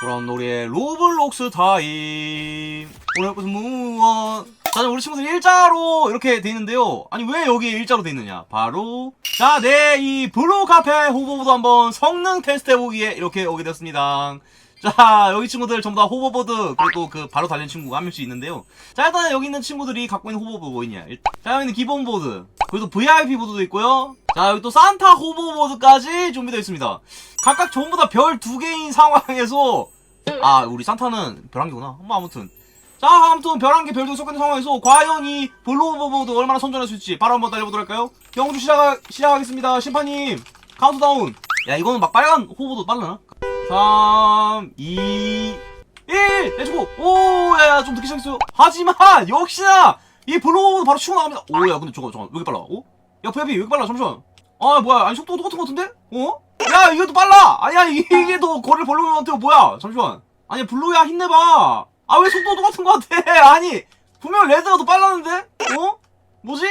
그런 우리의 로블록스 타임. 오늘 무슨 무엇 자 우리 친구들 일자로 이렇게 돼 있는데요. 아니 왜 여기 일자로 돼 있느냐? 바로 자 내 이 블루 카페 호버보드 한번 성능 테스트 해보기에 이렇게 오게 됐습니다. 자 여기 친구들 전부 다 호버보드 그리고 그 바로 달린 친구가 한 명씩 있는데요. 자 일단 여기 있는 친구들이 갖고 있는 호버보드 뭐 있냐? 일- 자 여기 있는 기본 보드. 그리고 또 VIP 보드도 있고요 자 여기 또 산타 호버보드까지 준비되어 있습니다. 각각 전부 다 별 두 개인 상황에서 아 우리 산타는 별 한 개구나. 뭐 아무튼. 자 아무튼 별 한 개 별도 있는 상황에서 과연 이 블루 호버보드 얼마나 선전할 수 있을지 바로 한번 달려보도록 할까요? 경주 시작, 시작하겠습니다. 심판님 카운트다운. 야 이거는 막 빨간 호버보드 빨라나? 3 2 1 렛츠고 오야야 좀 늦게 시작했어요. 하지만 역시나 이 블루 호버보드 바로 치고 나갑니다. 오야 근데 저거 저거 왜 이렇게 빨라? 어? 야 VIP 왜 이렇게 빨라 잠시만 아 뭐야 아니 속도 똑같은 것 같은데? 어? 야 이것도 빨라 아니야 이게 더 거리를 벌려면 같아 뭐야 잠시만 아니 블루야 힘내봐 아 왜 속도 똑같은 것 같아 아니 분명 레드가 더 빨랐는데? 어? 뭐지?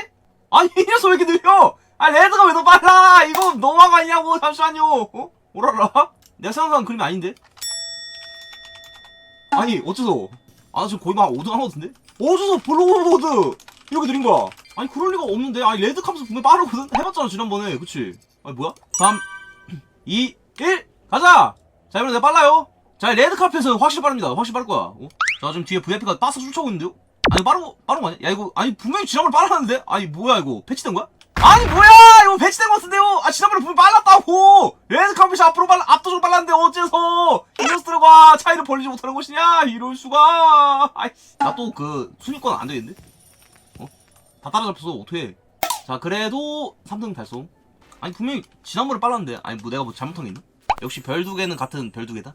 아니 이 녀석 왜 이렇게 느려 아 레드가 왜 더 빨라 이거 너무한 거 아니냐고 잠시만요 어? 오라라 내가 생각한 그림이 아닌데? 아니 어째서 아나 지금 거의 막 5등 한 것 같은데? 어째서 블루보드 이렇게 느린 거야 아니 그럴 리가 없는데. 아니 레드 값은 분명 빠르거든 해봤잖아 지난번에. 그치? 아니 뭐야? 3 2 1 가자! 자 이번엔 내가 빨라요. 자 레드 카펫은 확실히 빠릅니다. 확실히 빠를 거야. 어? 자 지금 뒤에 VIP가 빠서 쫓아오고 있는데요? 아니 빠른 거 빠른 거 아니야? 야 이거 아니 분명히 지난번에 빨랐는데? 아니 뭐야 이거? 패치된 거야? 아니 뭐야! 이거 패치된 거 같은데요? 아 지난번에 분명 빨랐다고! 레드 카펫이 앞으로 빨라 압도적으로 빨랐는데 어째서? 이 녀석들과 차이를 벌리지 못하는 것이냐? 이럴 수가. 아이씨. 나또 그 순위권 안 되겠는데 다 따라잡혀서 어떡해. 자 그래도 3등 달성 아니 분명히 지난번에 빨랐는데. 아니 뭐 내가 뭐 잘못한 게 있나? 역시 별 두 개는 같은 별 두 개다